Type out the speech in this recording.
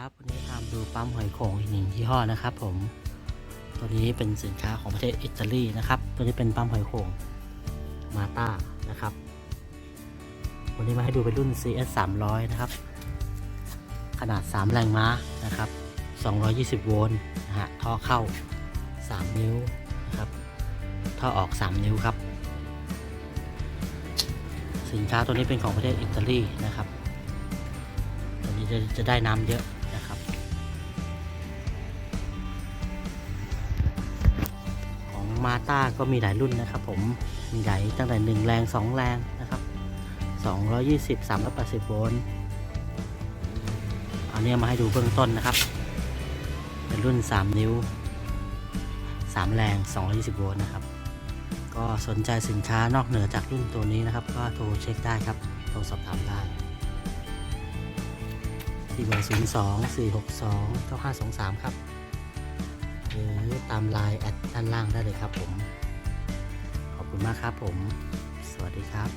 ครับวันนี้ตามดูปั๊มหอยโข่งอีกหนึ่งยี่ห้อนะครับ ผมตัวนี้เป็นสินค้าของประเทศอิตาลีนะครับ ตัวนี้เป็นปั๊มหอยโข่งมาต้านะครับ วันนี้มาให้ดูเป็นรุ่น CS 300นะครับ ขนาด 3 แรงม้านะครับ 220 โวลต์นะฮะท่อเข้า 3 นิ้วนะครับท่อออก 3 นิ้วครับ สินค้าตัวนี้เป็นของประเทศอิตาลีนะครับตัวนี้จะจะได้น้ำเยอะ มาต้าก็มีหลายรุ่นนะครับผม มีหลายตั้งแต่ 1 แรง 2 แรงนะครับ 220 380 โวลต์เอาเนี้ยมาให้ดูเบื้องต้นนะครับ เป็นรุ่น 3 นิ้ว 3 แรง 220 โวลต์นะครับ ก็สนใจสินค้านอกเหนือจากรุ่นตัวนี้นะครับ ก็โทรเช็คได้ครับ โทรสอบถามได้ที่เบอร์ 0 2 4 6 2 9 5 2 3 ครับ หรือตามไลน์แอดด้านล่างได้เลยครับผม ขอบคุณมากครับผม สวัสดีครับ